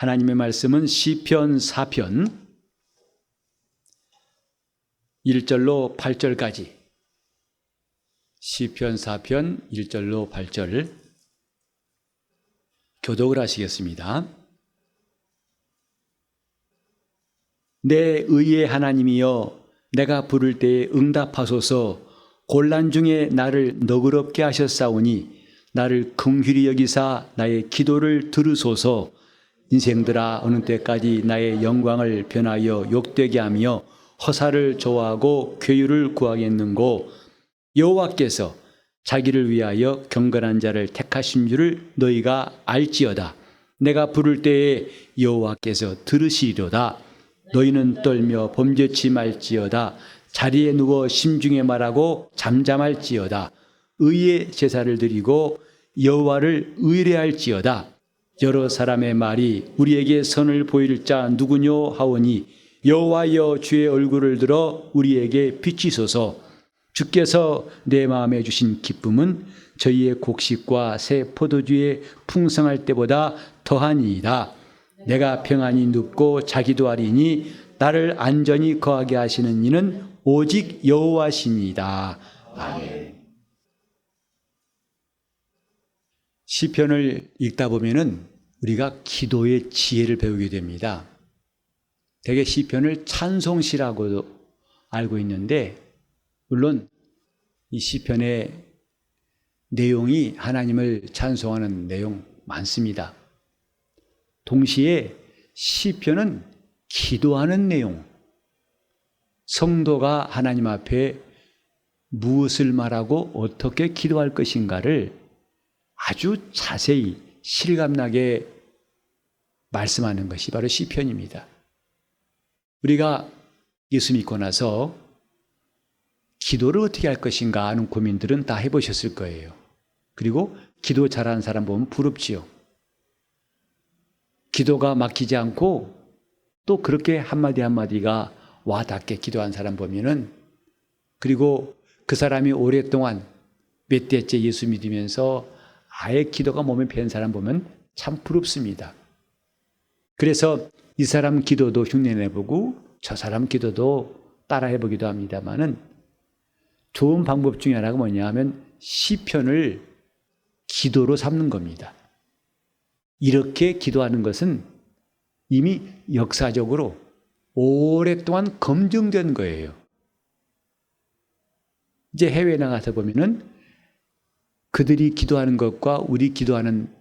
하나님의 말씀은 시편 4편 1절로 8절까지. 시편 4편 1절로 8절 교독을 하시겠습니다. 내 의의 하나님이여 내가 부를 때에 응답하소서. 곤란 중에 나를 너그럽게 하셨사오니 나를 긍휼히 여기사 나의 기도를 들으소서 인생들아 어느 때까지 나의 영광을 변하여 욕되게 하며 허사를 좋아하고 괴유를 구하겠는고? 여호와께서 자기를 위하여 경건한 자를 택하신 줄을 너희가 알지어다. 내가 부를 때에 여호와께서 들으시리로다. 너희는 떨며 범죄치 말지어다. 자리에 누워 심중에 말하고 잠잠할지어다. 의의 제사를 드리고 여호와를 의뢰할지어다 여러 사람의 말이 우리에게 선을 보일 자 누구뇨 하오니 여호와여 주의 얼굴을 들어 우리에게 비치소서 주께서 내 마음에 주신 기쁨은 저희의 곡식과 새 포도주의 풍성할 때보다 더하니이다 내가 평안히 눕고 자기도 하리니 나를 안전히 거하게 하시는 이는 오직 여호와시니이다. 아멘. 시편을 읽다 보면은 우리가 기도의 지혜를 배우게 됩니다. 대개 시편을 찬송시라고도 알고 있는데 물론 이 시편의 내용이 하나님을 찬송하는 내용 많습니다. 동시에 시편은 기도하는 내용, 성도가 하나님 앞에 무엇을 말하고 어떻게 기도할 것인가를 아주 자세히 실감나게 말씀하는 것이 바로 시편입니다. 우리가 예수 믿고 나서 기도를 어떻게 할 것인가 하는 고민들은 다 해보셨을 거예요. 그리고 기도 잘하는 사람 보면 부럽지요. 기도가 막히지 않고 또 그렇게 한마디 한마디가 와 닿게 기도한 사람 보면은 그리고 그 사람이 오랫동안 몇 대째 예수 믿으면서 아예 기도가 몸에 밴 사람 보면 참 부럽습니다. 그래서 이 사람 기도도 흉내내보고 저 사람 기도도 따라해보기도 합니다만은 좋은 방법 중에 하나가 뭐냐 하면 시편을 기도로 삼는 겁니다. 이렇게 기도하는 것은 이미 역사적으로 오랫동안 검증된 거예요. 이제 해외에 나가서 보면은 그들이 기도하는 것과 우리 기도하는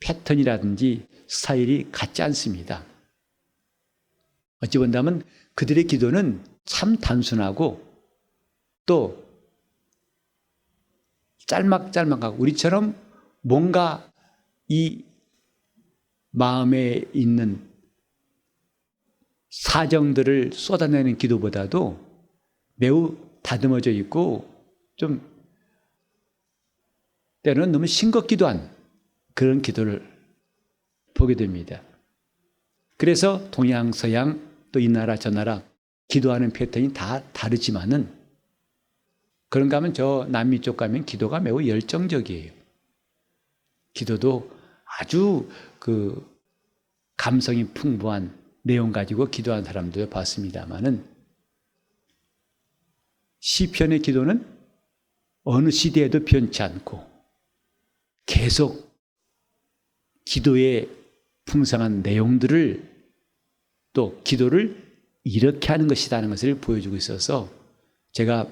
패턴이라든지 스타일이 같지 않습니다. 어찌 본다면 그들의 기도는 참 단순하고 또 짤막짤막하고 우리처럼 뭔가 이 마음에 있는 사정들을 쏟아내는 기도보다도 매우 다듬어져 있고 좀 때로는 너무 싱겁기도 한 그런 기도를 보게 됩니다. 그래서 동양, 서양 또 이 나라 저 나라 기도하는 패턴이 다 다르지만은 그런가 하면 저 남미 쪽 가면 기도가 매우 열정적이에요. 기도도 아주 그 감성이 풍부한 내용 가지고 기도한 사람도 봤습니다만은 시편의 기도는 어느 시대에도 변치 않고 계속 기도의 풍성한 내용들을 또 기도를 이렇게 하는 것이라는 것을 보여주고 있어서 제가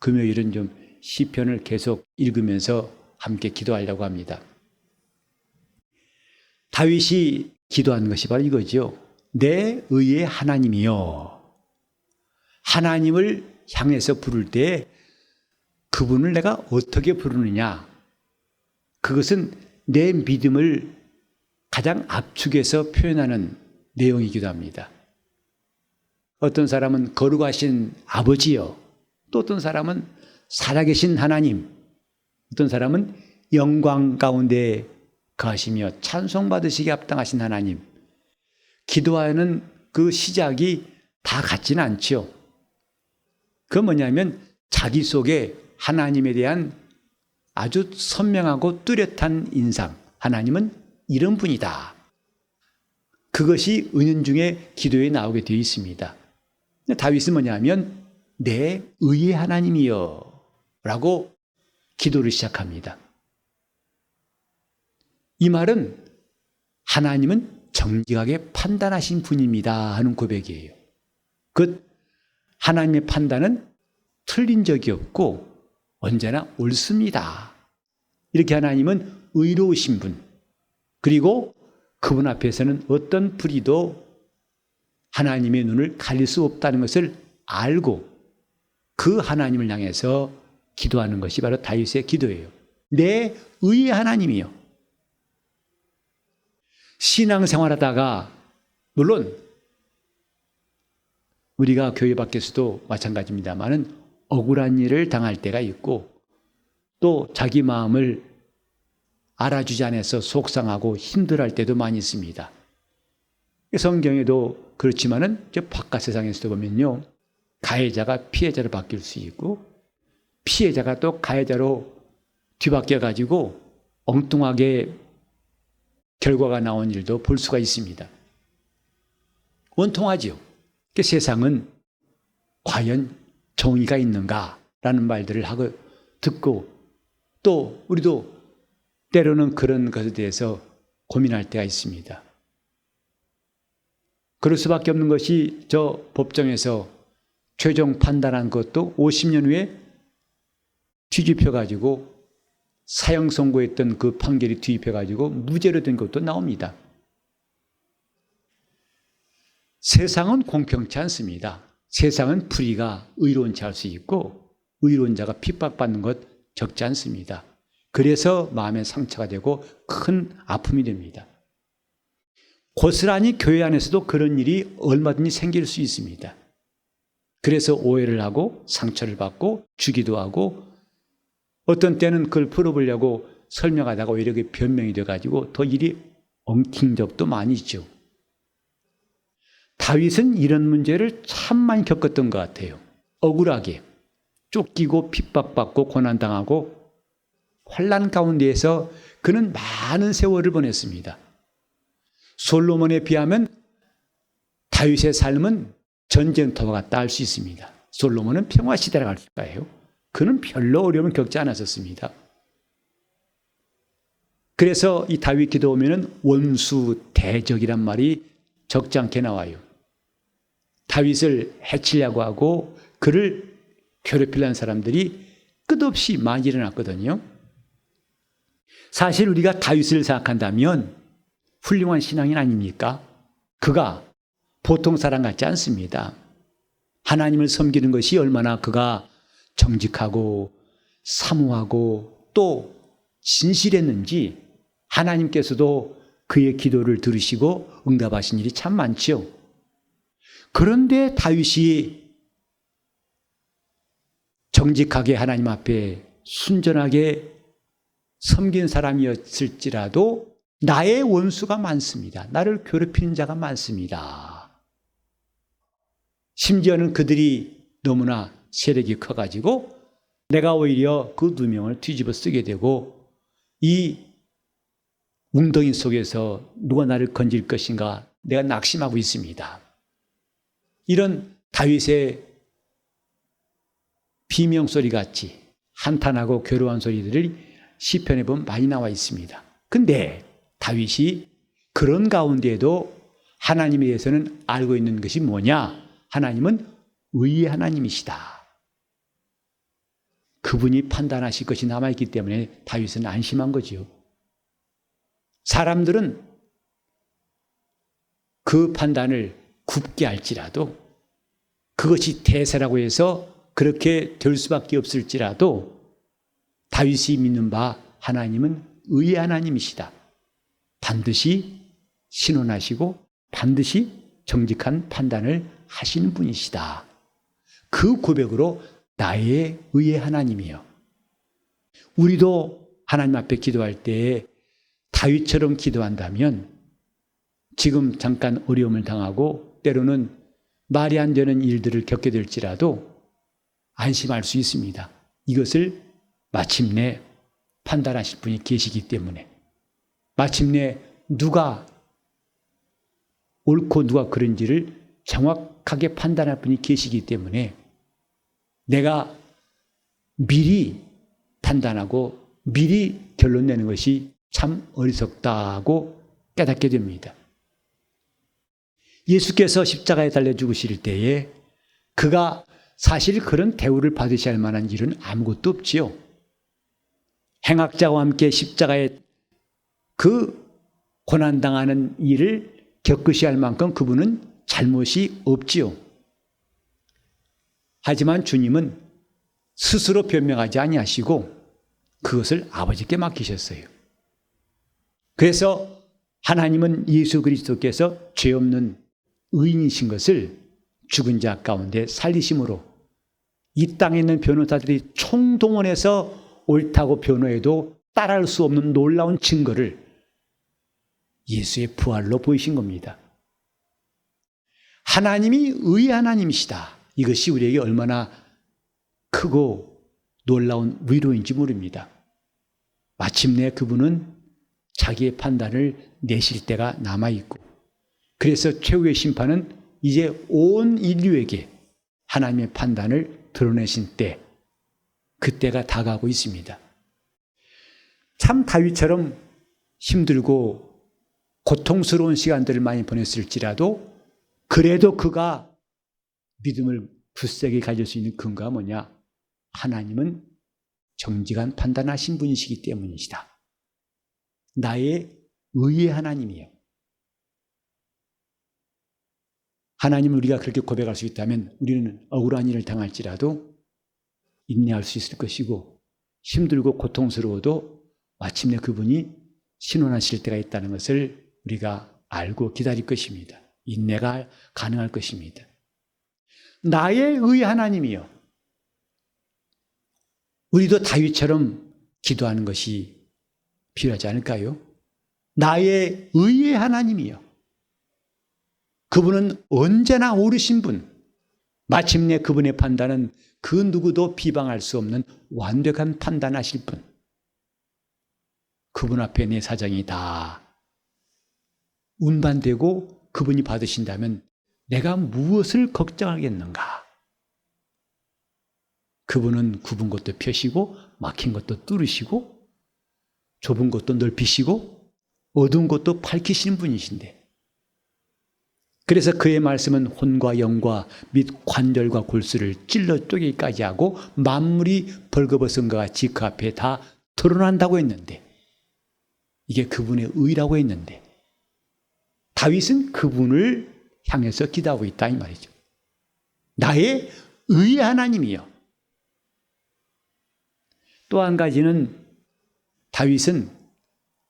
금요일은 좀 시편을 계속 읽으면서 함께 기도하려고 합니다. 다윗이 기도한 것이 바로 이거죠. 내 의의 하나님이요. 하나님을 향해서 부를 때 그분을 내가 어떻게 부르느냐. 그것은 내 믿음을 가장 압축해서 표현하는 내용이기도 합니다. 어떤 사람은 거룩하신 아버지요. 또 어떤 사람은 살아계신 하나님. 어떤 사람은 영광 가운데 거하시며 찬송받으시기 합당하신 하나님. 기도하는 그 시작이 다 같지는 않죠. 그 뭐냐면 자기 속에 하나님에 대한 아주 선명하고 뚜렷한 인상. 하나님은 이런 분이다. 그것이 은연 중에 기도에 나오게 되어 있습니다. 다윗은 뭐냐면 내 의의 하나님이여 라고 기도를 시작합니다. 이 말은 하나님은 정직하게 판단하신 분입니다 하는 고백이에요. 그 하나님의 판단은 틀린 적이 없고 언제나 옳습니다. 이렇게 하나님은 의로우신 분. 그리고 그분 앞에서는 어떤 불의도 하나님의 눈을 가릴 수 없다는 것을 알고 그 하나님을 향해서 기도하는 것이 바로 다윗의 기도예요. 내 의의 하나님이요. 신앙생활 하다가 물론 우리가 교회 밖에서도 마찬가지입니다만은 억울한 일을 당할 때가 있고 또 자기 마음을 알아주지 않아서 속상하고 힘들할 때도 많이 있습니다. 성경에도 그렇지만은 저 바깥 세상에서도 보면요. 가해자가 피해자로 바뀔 수 있고 피해자가 또 가해자로 뒤바뀌어 가지고 엉뚱하게 결과가 나온 일도 볼 수가 있습니다. 원통하지요. 그 세상은 과연 정의가 있는가라는 말들을 하고 듣고 또 우리도 때로는 그런 것에 대해서 고민할 때가 있습니다. 그럴 수밖에 없는 것이 저 법정에서 최종 판단한 것도 50년 후에 뒤집혀 가지고 사형 선고했던 그 판결이 뒤집혀 가지고 무죄로 된 것도 나옵니다. 세상은 공평치 않습니다. 세상은 불의가 의로운 자 할 수 있고 의로운 자가 핍박받는 것 적지 않습니다. 그래서 마음에 상처가 되고 큰 아픔이 됩니다. 고스란히 교회 안에서도 그런 일이 얼마든지 생길 수 있습니다. 그래서 오해를 하고 상처를 받고 주기도 하고 어떤 때는 그걸 풀어보려고 설명하다가 오히려 그 변명이 돼가지고 더 일이 엉킨 적도 많이 있죠. 다윗은 이런 문제를 참 많이 겪었던 것 같아요. 억울하게 쫓기고 핍박받고 고난당하고 환란 가운데에서 그는 많은 세월을 보냈습니다. 솔로몬에 비하면 다윗의 삶은 전쟁터와 같다 할 수 있습니다. 솔로몬은 평화 시대라 할까요? 그는 별로 어려움을 겪지 않았었습니다. 그래서 이 다윗 기도 보면은 원수 대적이란 말이 적지 않게 나와요. 다윗을 해치려고 하고 그를 괴롭히려는 사람들이 끝없이 많이 일어났거든요. 사실 우리가 다윗을 생각한다면 훌륭한 신앙인 아닙니까? 그가 보통 사람 같지 않습니다. 하나님을 섬기는 것이 얼마나 그가 정직하고 사모하고 또 진실했는지 하나님께서도 그의 기도를 들으시고 응답하신 일이 참 많지요. 그런데 다윗이 정직하게 하나님 앞에 순전하게 섬긴 사람이었을지라도 나의 원수가 많습니다. 나를 괴롭히는 자가 많습니다. 심지어는 그들이 너무나 세력이 커가지고 내가 오히려 그 누명을 뒤집어 쓰게 되고 이 웅덩이 속에서 누가 나를 건질 것인가 내가 낙심하고 있습니다. 이런 다윗의 비명 소리 같이 한탄하고 괴로운 소리들이 시편에 보면 많이 나와 있습니다. 근데 다윗이 그런 가운데에도 하나님에 대해서는 알고 있는 것이 뭐냐? 하나님은 의의 하나님이시다. 그분이 판단하실 것이 남아있기 때문에 다윗은 안심한 거지요. 사람들은 그 판단을 굽게 할지라도 그것이 대세라고 해서 그렇게 될 수밖에 없을지라도 다윗이 믿는 바 하나님은 의의 하나님이시다. 반드시 신원하시고 반드시 정직한 판단을 하시는 분이시다. 그 고백으로 나의 의의 하나님이요. 우리도 하나님 앞에 기도할 때 다윗처럼 기도한다면 지금 잠깐 어려움을 당하고 때로는 말이 안 되는 일들을 겪게 될지라도 안심할 수 있습니다. 이것을 마침내 판단하실 분이 계시기 때문에 마침내 누가 옳고 누가 그런지를 정확하게 판단할 분이 계시기 때문에 내가 미리 판단하고 미리 결론 내는 것이 참 어리석다고 깨닫게 됩니다. 예수께서 십자가에 달려 죽으실 때에 그가 사실 그런 대우를 받으셔야 할 만한 일은 아무것도 없지요. 행악자와 함께 십자가에 그 고난당하는 일을 겪으셔야 할 만큼 그분은 잘못이 없지요. 하지만 주님은 스스로 변명하지 아니하시고 그것을 아버지께 맡기셨어요. 그래서 하나님은 예수 그리스도께서 죄 없는 의인이신 것을 죽은 자 가운데 살리심으로 이 땅에 있는 변호사들이 총동원해서 옳다고 변호해도 따라할 수 없는 놀라운 증거를 예수의 부활로 보이신 겁니다. 하나님이 의 하나님이시다. 이것이 우리에게 얼마나 크고 놀라운 위로인지 모릅니다. 마침내 그분은 자기의 판단을 내실 때가 남아있고, 그래서 최후의 심판은 이제 온 인류에게 하나님의 판단을 드러내신 때, 그때가 다가오고 있습니다. 참 다윗처럼 힘들고 고통스러운 시간들을 많이 보냈을지라도 그래도 그가 믿음을 굳세게 가질 수 있는 근거가 뭐냐? 하나님은 정직한 판단하신 분이시기 때문이시다. 나의 의의 하나님이요. 하나님을 우리가 그렇게 고백할 수 있다면 우리는 억울한 일을 당할지라도 인내할 수 있을 것이고 힘들고 고통스러워도 마침내 그분이 신원하실 때가 있다는 것을 우리가 알고 기다릴 것입니다. 인내가 가능할 것입니다. 나의 의 하나님이요. 우리도 다윗처럼 기도하는 것이 필요하지 않을까요? 나의 의의 하나님이요. 그분은 언제나 오르신 분. 마침내 그분의 판단은 그 누구도 비방할 수 없는 완벽한 판단하실 분. 그분 앞에 내 사정이 다 운반되고 그분이 받으신다면 내가 무엇을 걱정하겠는가? 그분은 굽은 것도 펴시고 막힌 것도 뚫으시고 좁은 것도 넓히시고 어두운 것도 밝히시는 분이신데 그래서 그의 말씀은 혼과 영과 및 관절과 골수를 찔러 쪼개기까지 하고 만물이 벌거벗은 것 같이 그 앞에 다 드러난다고 했는데 이게 그분의 의라고 했는데 다윗은 그분을 향해서 기도하고 있다 이 말이죠. 나의 의 하나님이요. 또 한 가지는 다윗은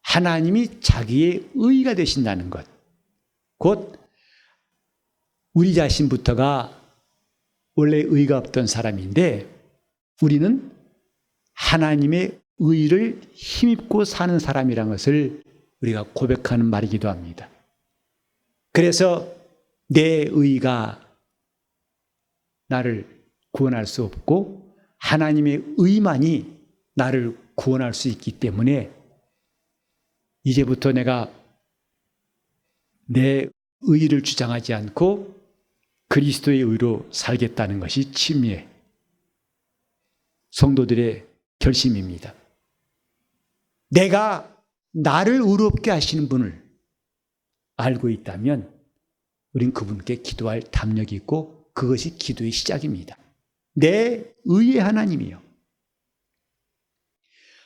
하나님이 자기의 의가 되신다는 것. 곧 우리 자신부터가 원래 의가 없던 사람인데 우리는 하나님의 의를 힘입고 사는 사람이란 것을 우리가 고백하는 말이기도 합니다. 그래서 내 의가 나를 구원할 수 없고 하나님의 의만이 나를 구원할 수 있기 때문에 이제부터 내가 내 의를 주장하지 않고 그리스도의 의로 살겠다는 것이 침례 성도들의 결심입니다. 내가 나를 의롭게 하시는 분을 알고 있다면 우린 그분께 기도할 담력이 있고 그것이 기도의 시작입니다. 내 의의 하나님이요.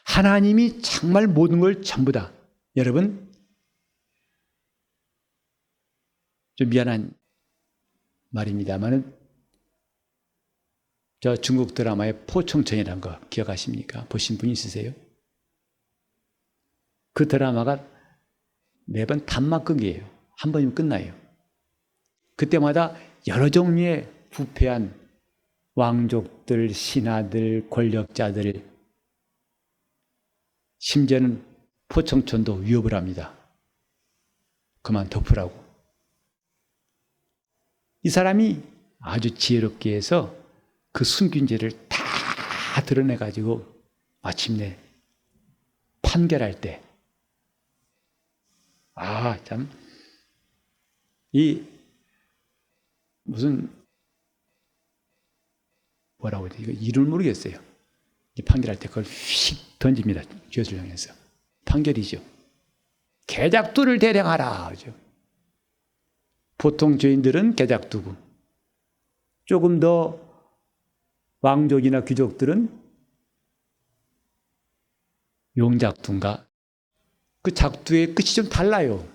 하나님이 정말 모든 걸 전부 다 여러분 좀 미안한 말입니다만은 저 중국 드라마의 포청천이라는 거 기억하십니까? 보신 분 있으세요? 그 드라마가 매번 단막극이에요. 한 번이면 끝나요. 그때마다 여러 종류의 부패한 왕족들, 신하들, 권력자들, 심지어는 포청천도 위협을 합니다. 그만 덮으라고. 이 사람이 아주 지혜롭게 해서 그 숨긴 죄를 다 드러내가지고 마침내 판결할 때, 아, 참, 이 무슨 뭐라고 해야 돼? 이거 이름을 모르겠어요. 이 판결할 때 그걸 휙 던집니다. 죄수를 향해서. 판결이죠. 개작두를 대령하라. 그죠? 보통 죄인들은 개작두고 조금 더 왕족이나 귀족들은 용작두인가 그 작두의 끝이 좀 달라요.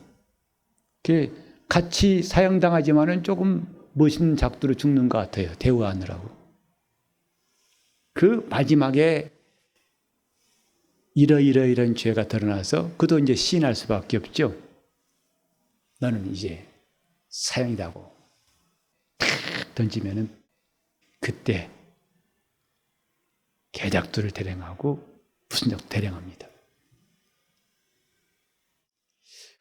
그 같이 사형당하지만은 조금 멋있는 작두로 죽는 것 같아요. 대우하느라고. 그 마지막에 이러이러이런 죄가 드러나서 그도 이제 시인할 수밖에 없죠. 너는 이제 사형이다고 탁 던지면은 그때 개작두를 대령하고 무슨적 대령합니다.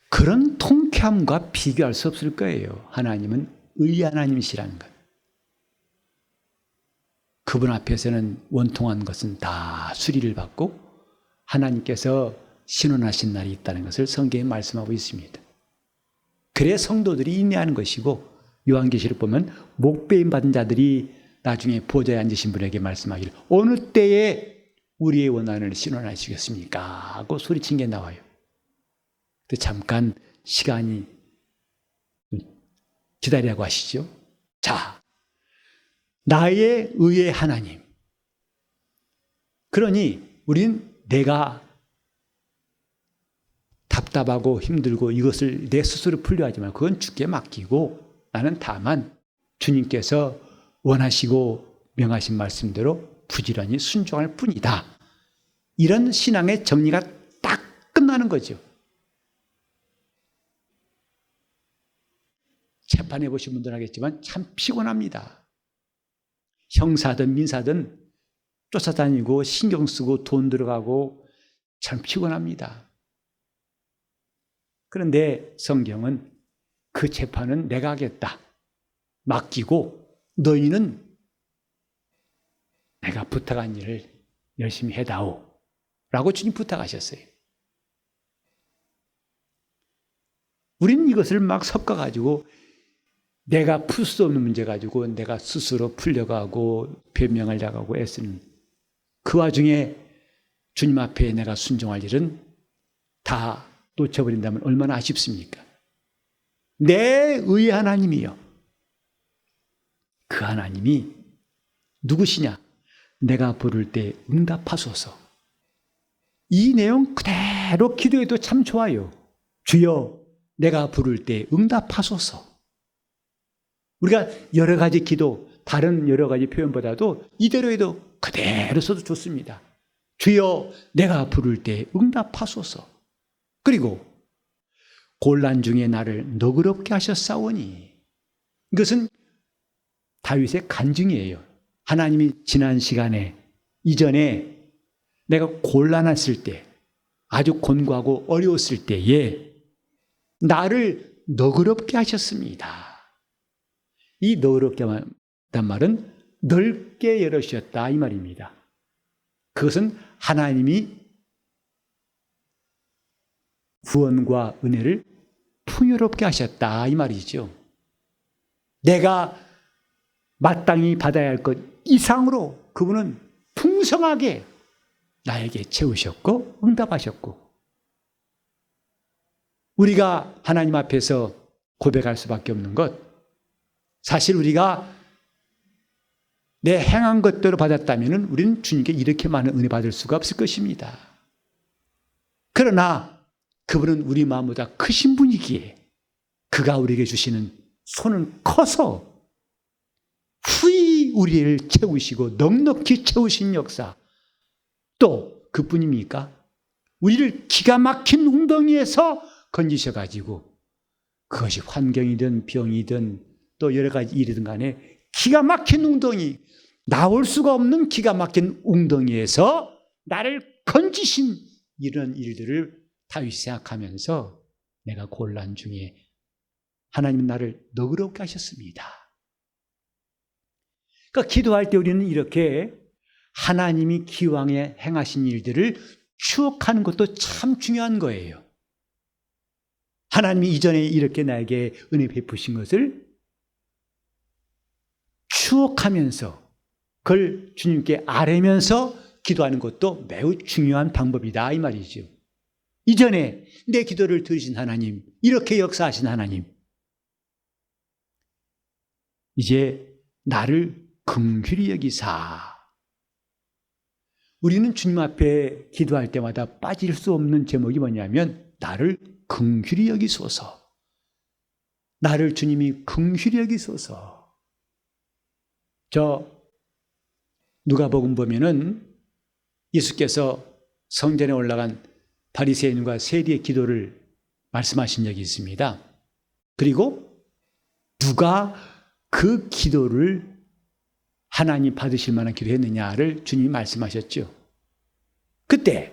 그런 통쾌함과 비교할 수 없을 거예요. 하나님은 의 하나님이시라는 것. 그분 앞에서는 원통한 것은 다 수리를 받고 하나님께서 신원하신 날이 있다는 것을 성경에 말씀하고 있습니다. 그래 성도들이 인내하는 것이고 요한계시를 보면 목배임 받은 자들이 나중에 보좌에 앉으신 분에게 말씀하기를 어느 때에 우리의 원한을 신원하시겠습니까? 하고 소리친 게 나와요. 잠깐 시간이 기다리라고 하시죠. 자, 나의 의의 하나님. 그러니 우린 내가 답답하고 힘들고 이것을 내 스스로 풀려 하지만 그건 주께 맡기고 나는 다만 주님께서 원하시고 명하신 말씀대로 부지런히 순종할 뿐이다. 이런 신앙의 정리가 딱 끝나는 거죠. 재판해 보신 분들 하겠지만 참 피곤합니다. 형사든 민사든 쫓아다니고 신경 쓰고 돈 들어가고 참 피곤합니다. 그런데 성경은 그 재판은 내가 하겠다. 맡기고 너희는 내가 부탁한 일을 열심히 해다오. 라고 주님 부탁하셨어요. 우리는 이것을 막 섞어가지고 내가 풀 수 없는 문제 가지고 내가 스스로 풀려가고 변명하려고 하고 애쓰는 그 와중에 주님 앞에 내가 순종할 일은 다 놓쳐버린다면 얼마나 아쉽습니까? 내의 하나님이요. 그 하나님이 누구시냐? 내가 부를 때 응답하소서. 이 내용 그대로 기도해도 참 좋아요. 주여, 내가 부를 때 응답하소서. 우리가 여러 가지 기도, 다른 여러 가지 표현보다도 이대로 해도 그대로 써도 좋습니다. 주여, 내가 부를 때 응답하소서. 그리고 곤란 중에 나를 너그럽게 하셨사오니 이것은 다윗의 간증이에요. 하나님이 지난 시간에 이전에 내가 곤란했을 때 아주 곤고하고 어려웠을 때에 나를 너그럽게 하셨습니다. 이 너그럽게 한 말은 넓게 열어주셨다 이 말입니다. 그것은 하나님이 구원과 은혜를 풍요롭게 하셨다 이 말이죠. 내가 마땅히 받아야 할 것 이상으로 그분은 풍성하게 나에게 채우셨고 응답하셨고 우리가 하나님 앞에서 고백할 수밖에 없는 것 사실 우리가 내 행한 것대로 받았다면 우리는 주님께 이렇게 많은 은혜 받을 수가 없을 것입니다. 그러나 그분은 우리 마음보다 크신 분이기에 그가 우리에게 주시는 손은 커서 후히 우리를 채우시고 넉넉히 채우신 역사 또 그뿐입니까? 우리를 기가 막힌 웅덩이에서 건지셔가지고 그것이 환경이든 병이든 또 여러 가지 일이든 간에 기가 막힌 웅덩이 나올 수가 없는 기가 막힌 웅덩이에서 나를 건지신 이런 일들을 다윗이 생각하면서 내가 곤란 중에 하나님은 나를 너그럽게 하셨습니다. 그러니까 기도할 때 우리는 이렇게 하나님이 기왕에 행하신 일들을 추억하는 것도 참 중요한 거예요. 하나님이 이전에 이렇게 나에게 은혜 베푸신 것을 추억하면서 그걸 주님께 아뢰면서 기도하는 것도 매우 중요한 방법이다 이 말이죠. 이전에 내 기도를 들으신 하나님, 이렇게 역사하신 하나님, 이제 나를 긍휼히 여기사. 우리는 주님 앞에 기도할 때마다 빠질 수 없는 제목이 뭐냐면 나를 긍휼히 여기소서. 나를 주님이 긍휼히 여기소서. 저 누가복음 보면은 예수께서 성전에 올라간 바리새인과 세리의 기도를 말씀하신 적이 있습니다. 그리고 누가 그 기도를 하나님 받으실 만한 기도했느냐를 주님이 말씀하셨죠. 그때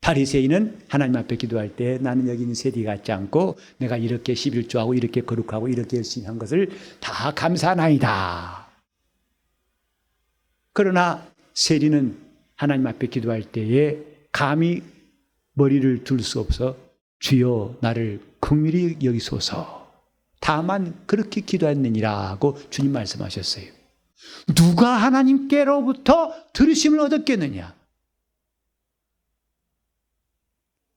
바리새인은 하나님 앞에 기도할 때 나는 여기 있는 세리 같지 않고 내가 이렇게 11조하고 이렇게 거룩하고 이렇게 열심히 한 것을 다 감사하나이다. 그러나 세리는 하나님 앞에 기도할 때에 감히 머리를 둘 수 없어 주여 나를 긍휼히 여기소서. 다만 그렇게 기도했느니라고 주님 말씀하셨어요. 누가 하나님께로부터 들으심을 얻었겠느냐?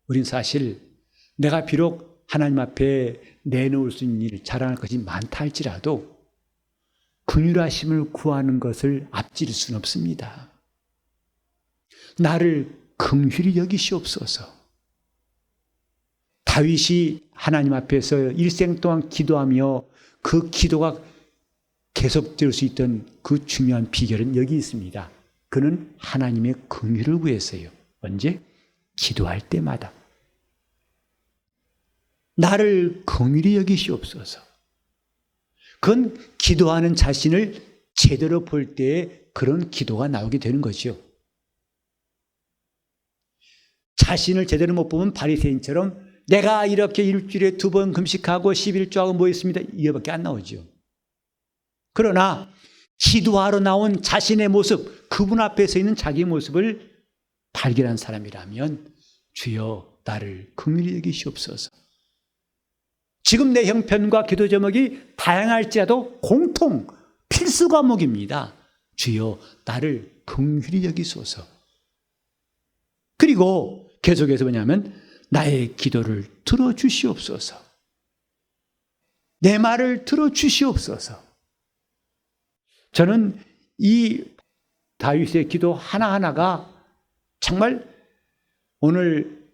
우린 사실 내가 비록 하나님 앞에 내놓을 수 있는 일, 자랑할 것이 많다 할지라도 긍휼하심을 구하는 것을 앞질 수는 없습니다. 나를 긍휼히 여기시옵소서. 다윗이 하나님 앞에서 일생 동안 기도하며 그 기도가 계속될 수 있던 그 중요한 비결은 여기 있습니다. 그는 하나님의 긍휼을 구했어요. 언제? 기도할 때마다. 나를 긍휼히 여기시옵소서. 그건 기도하는 자신을 제대로 볼 때에 그런 기도가 나오게 되는 거죠. 자신을 제대로 못 보면 바리새인처럼 내가 이렇게 일주일에 두 번 금식하고 11조하고 뭐 있습니다. 이거밖에 안 나오죠. 그러나 기도하러 나온 자신의 모습, 그분 앞에 서 있는 자기 모습을 발견한 사람이라면 주여 나를 긍휼히 여기시옵소서. 지금 내 형편과 기도 제목이 다양할지라도 공통 필수 과목입니다. 주여 나를 긍휼히 여기소서. 그리고 계속해서 뭐냐면 나의 기도를 들어 주시옵소서. 내 말을 들어 주시옵소서. 저는 이 다윗의 기도 하나하나가 정말 오늘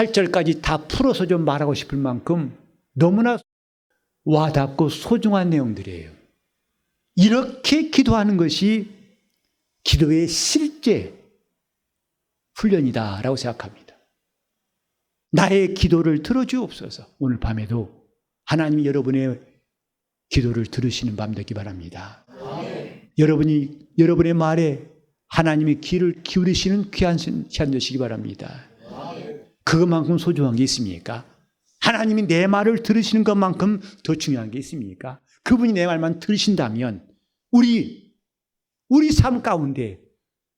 8절까지 다 풀어서 좀 말하고 싶을 만큼 너무나 와닿고 소중한 내용들이에요. 이렇게 기도하는 것이 기도의 실제 훈련이다라고 생각합니다. 나의 기도를 들어주옵소서. 오늘 밤에도 하나님이 여러분의 기도를 들으시는 밤 되기 바랍니다. 여러분이 여러분의 말에 하나님의 귀를 기울이시는 귀한 시간 되시기 바랍니다. 그것만큼 소중한 게 있습니까? 하나님이 내 말을 들으시는 것만큼 더 중요한 게 있습니까? 그분이 내 말만 들으신다면 우리 우리 삶 가운데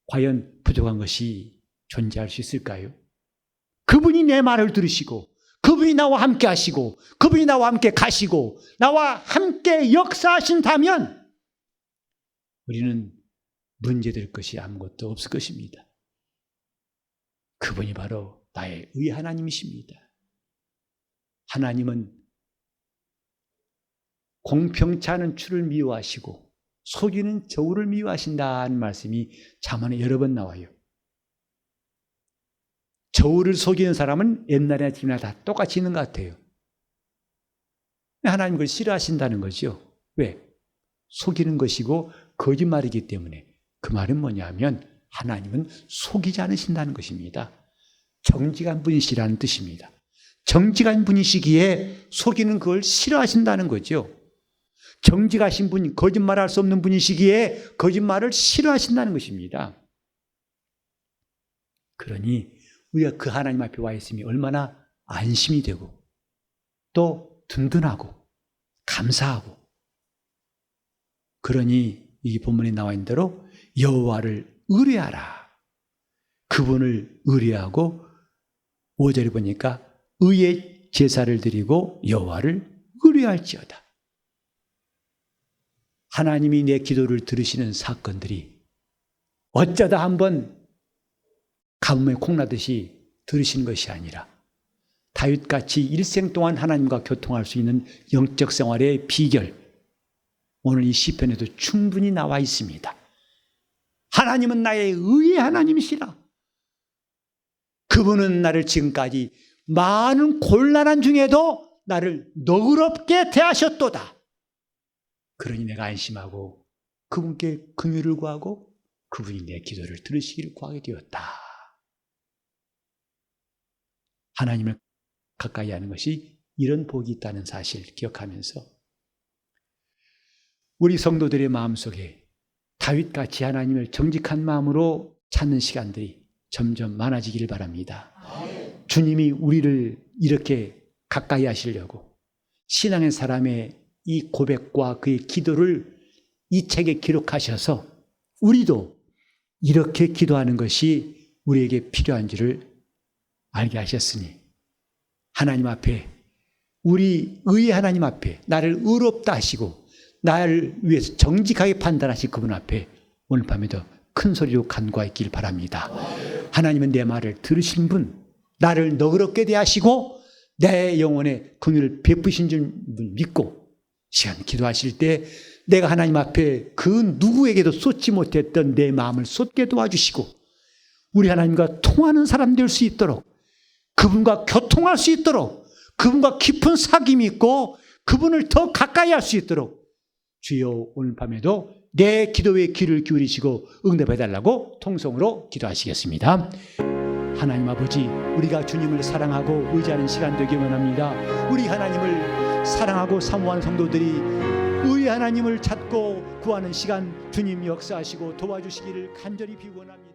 과연 부족한 것이 존재할 수 있을까요? 그분이 내 말을 들으시고 그분이 나와 함께 하시고 그분이 나와 함께 가시고 나와 함께 역사하신다면 우리는 문제될 것이 아무것도 없을 것입니다. 그분이 바로 나의 의 하나님이십니다. 하나님은 공평치 않은 추를 미워하시고 속이는 저울을 미워하신다는 말씀이 자문에 여러 번 나와요. 저울을 속이는 사람은 옛날이나 지금이나 다 똑같이 있는 것 같아요. 하나님 그걸 싫어하신다는 거죠. 왜? 속이는 것이고 거짓말이기 때문에 그 말은 뭐냐면 하나님은 속이지 않으신다는 것입니다. 정직한 분이시라는 뜻입니다. 정직한 분이시기에 속이는 그걸 싫어하신다는 거죠. 정직하신 분, 거짓말할 수 없는 분이시기에 거짓말을 싫어하신다는 것입니다. 그러니 우리가 그 하나님 앞에 와 있음이 얼마나 안심이 되고 또 든든하고 감사하고 그러니 이 본문에 나와 있는 대로 여호와를 의뢰하라. 그분을 의뢰하고 5절에 보니까 의의 제사를 드리고 여호와를 의뢰할지어다. 하나님이 내 기도를 들으시는 사건들이 어쩌다 한번 가뭄에 콩나듯이 들으신 것이 아니라 다윗같이 일생 동안 하나님과 교통할 수 있는 영적 생활의 비결 오늘 이 시편에도 충분히 나와 있습니다. 하나님은 나의 의의 하나님이시라. 그분은 나를 지금까지 많은 곤란한 중에도 나를 너그럽게 대하셨도다. 그러니 내가 안심하고 그분께 긍휼을 구하고 그분이 내 기도를 들으시기를 구하게 되었다. 하나님을 가까이 하는 것이 이런 복이 있다는 사실 기억하면서 우리 성도들의 마음속에 다윗같이 하나님을 정직한 마음으로 찾는 시간들이 점점 많아지기를 바랍니다. 주님이 우리를 이렇게 가까이 하시려고 신앙의 사람의 이 고백과 그의 기도를 이 책에 기록하셔서 우리도 이렇게 기도하는 것이 우리에게 필요한지를 알게 하셨으니 하나님 앞에 우리 의의 하나님 앞에 나를 의롭다 하시고 나를 위해서 정직하게 판단하신 그분 앞에 오늘 밤에도 큰 소리로 간구하길 바랍니다. 하나님은 내 말을 들으신 분, 나를 너그럽게 대하시고 내 영혼에 긍휼을 베푸신 줄 믿고 시간 기도하실 때 내가 하나님 앞에 그 누구에게도 쏟지 못했던 내 마음을 쏟게 도와주시고 우리 하나님과 통하는 사람 될 수 있도록 그분과 교통할 수 있도록 그분과 깊은 사귐이 있고 그분을 더 가까이 할 수 있도록 주여 오늘 밤에도 내 기도에 귀를 기울이시고 응답해 달라고 통성으로 기도하시겠습니다. 하나님 아버지 우리가 주님을 사랑하고 의지하는 시간 되기 원합니다. 우리 하나님을 사랑하고 사모하는 성도들이 의의 하나님을 찾고 구하는 시간 주님 역사하시고 도와주시기를 간절히 비원합니다.